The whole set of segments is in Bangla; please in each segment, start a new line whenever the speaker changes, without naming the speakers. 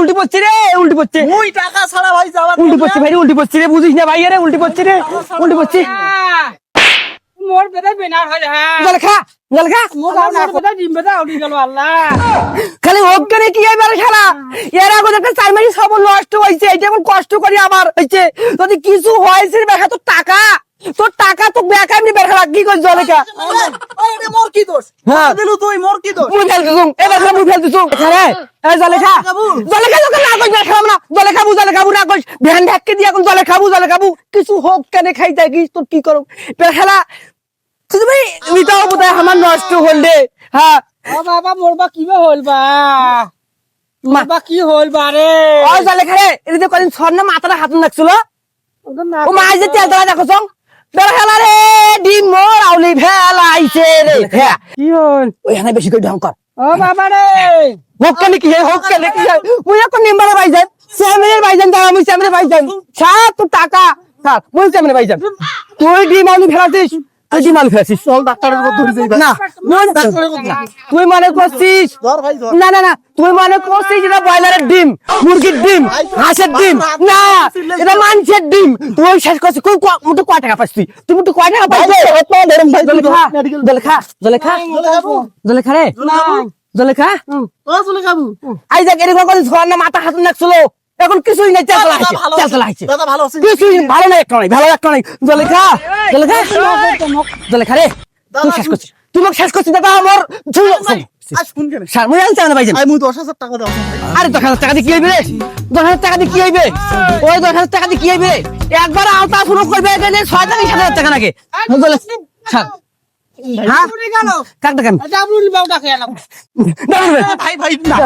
উল্টি পড়ছে রে উল্টি পড়ছে।
মুই টাকা ছাড়া ভাই যাওয়ার
উল্টি পড়ছে ভাই উল্টি পড়ছে রে বুঝিস না ভাই রে উল্টি পড়ছে রে উল্টি পড়ছে।
মোর বেটা বেনার হয় হ্যাঁ।
জল খা জল খা।
মোর বেটা ডিম বেটা উড়ি গেল আল্লাহ।
খালি ওখানে কি এবার খেলা এর আগে একটা চাইমারি সব নষ্ট হয়েছে এটা এখন কষ্ট করি আবার হয়েছে। যদি কিছু হয়েছে দেখা তোর টাকা। তোর টাকা তো বের খেলা কি করছ জলে খা
ওই রে মোর কি দোষ
হ্যাঁ।
দিলু তুই মোর কি দোষ
মুই ফেল দিছুম এবার খেলা মুই ফেল দিছুম এখানে এই জলে খা জলে খা তোকে না কই খেলাম না। জলে খাব জলে খাব না কই ভ্যান ঢাককে দিয়ে এখন জলে খাব জলে খাব। কিছু হোক কেন খাই যাই তোর কি করব বের খেলা। তুই ভাই মিটাও বোধহয় আমার নষ্ট হল রে। হ্যাঁ।
ও বাবা মোর বা কিবা হল বা? মোর বা কি হল বা রে?
ওই জলে খারে এদিকে কদিন স্বর্ণ মাথাটা হাত রাখছিল ও মাছ যে তেল দেখো সং বের রে ডিম মোর আউলি ভেলাইছে রে। হ্যাঁ
কি হল?
ওইখানে বেশি করে ঢং কর।
ও বাবা রে।
হোক কি হোক কেন কি মুই এখন নিম্বারে দাও আমি সাত টাকা। মুই স্যামনের ভাইজান তুই ডিম আলু ফেলাছিস তুই ডিম আলু
চল ডাক্তারের কথা ধরে যাই
না
ডাক্তারের কথা
তুই মনে করছিস?
ধর ভাই ধর।
না না না তুই মনে করছিস যেটা ব্রয়লারের ডিম মুরগির ডিম হাঁসের ডিম। না এটা মানুষের ডিম। তুই শেষ করছিস। তুই ক- মুঠো কয় টাকা পাইছিস তুই? মুঠো কয় টাকা পাইছিস? জলে খা জলে খা জলে খা। জলে খা রে। জলে খা।
ও চলে যাব
আই দেখ এরকম করে না মাথা হাত লাগছিল এখন কিছুই নাই আছে
দাদা ভালো আছে।
কিছুই ভালো নাই একটা নাই ভালো একটা নাই। জলে খা জলে খা জলে খা রে তুই শেষ করছিস তুই মোক শেষ করছিস দাদা আমার আরে দশ হাজার টাকা দিয়ে কি হইবে রে? দশ হাজার টাকা দিয়ে কি হইবে? ওই দশ হাজার টাকা দিয়ে কি হইবে একবার আওতা শুরু করবে এখানে ছয় থেকে সাত হাজার টাকা নাকি। হ্যাঁ?
খেলাম
ভাই ভাই না।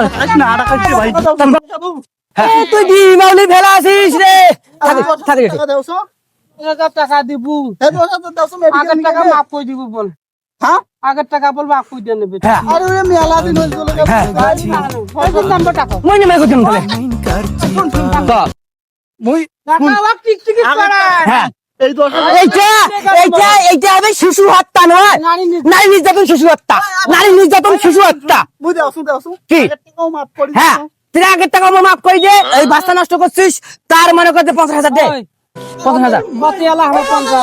টাকা
হ্যাঁ, তুই ডিমাউলি ফেলা আছিস রে? থাকে থাকে
টাকা দাও
হাজার টাকা দিব। আগের টাকা মাফ করে দিব বল।
হ্যাঁ?
আগের টাকা বল মাফ করে দিয়ে নেবে।
হ্যাঁ।
আরে ওরে মেলা দিন হইল চলে যাব
হ্যাঁ।
নাম্বার টাকা।
মই নেমে করতাম তাহলে। তো,
মুই
টাকা
হ্যাঁ।
হাজার
এইটা এইটা এইটা হবে শিশু হত্যা নয়।
নারী নির্যাতন।
নারী নির্যাতন শিশু হত্যা। নারী নির্যাতন শিশু হত্যা। কি?
করে
হ্যাঁ। তুই আগের টাকা আমার মাফ করে দে এই বাচ্চা নষ্ট করছিস তার মনে করতে পঞ্চাশ হাজার দে। পঞ্চাশ হাজার।
হাজার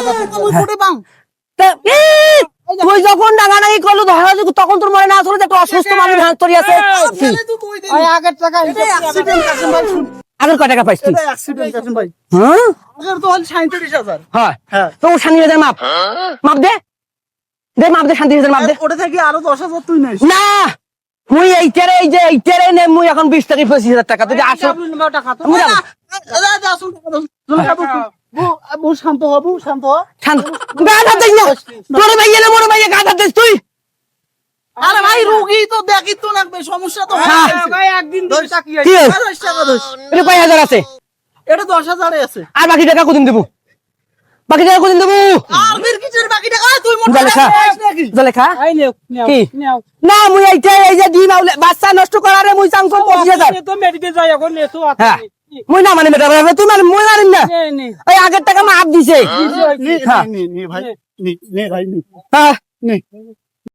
তুই যখন ডাঙাডাঙি করল ধরা তখন তোর মনে না আসলো যে একটা অসুস্থ মানুষ ভাঙ তরি আছে?
তুই
আগের টাকা
এটা অ্যাক্সিডেন্ট কাছেন ভাই শুন।
আগের কয় টাকা পাইছিস তুই? হ্যাঁ?
তো হল 37000
হয়।
হ্যাঁ।
তো হাজার মাপ। মাপ দে। দে মাপ দে শান্তি হাজার মাপ দে।
ওটা থেকে আরও 10000 তুই নিস।
না! মুই এইটারে এই যে এইটারে নে মুই এখন বিশ থেকে পঁচিশ হাজার টাকা। তুই আসো।
শান্ত শান্ত
শান্ত দিস না। ভাইয়া ভাইয়া দিস তুই।
আরে ভাই রোগী তো দেখি তো লাগবে সমস্যা তো
হ্যাঁ।
ভাই একদিন?
আরে
এটা আছে? আর বাকি টাকা কদিন দেবো? বাকি টাকা কোদিন দেবো
বাকি টাকা তুই মোটা
কি? না মুই এইটা এই যে ডিম আউলে বাচ্চা নষ্ট করারে মুই চাংছো পঁচিশ হাজার
তো মেডিকেল যাই এখন নে তো
হ্যাঁ। মুই না মানে মেটা তুই মানে মুই মারিন না।
এই নে।
ওই আগের টাকা মাপ দিছে।
নে। নে নে ভাই নে নে ভাই নে।
হ্যাঁ।
নে।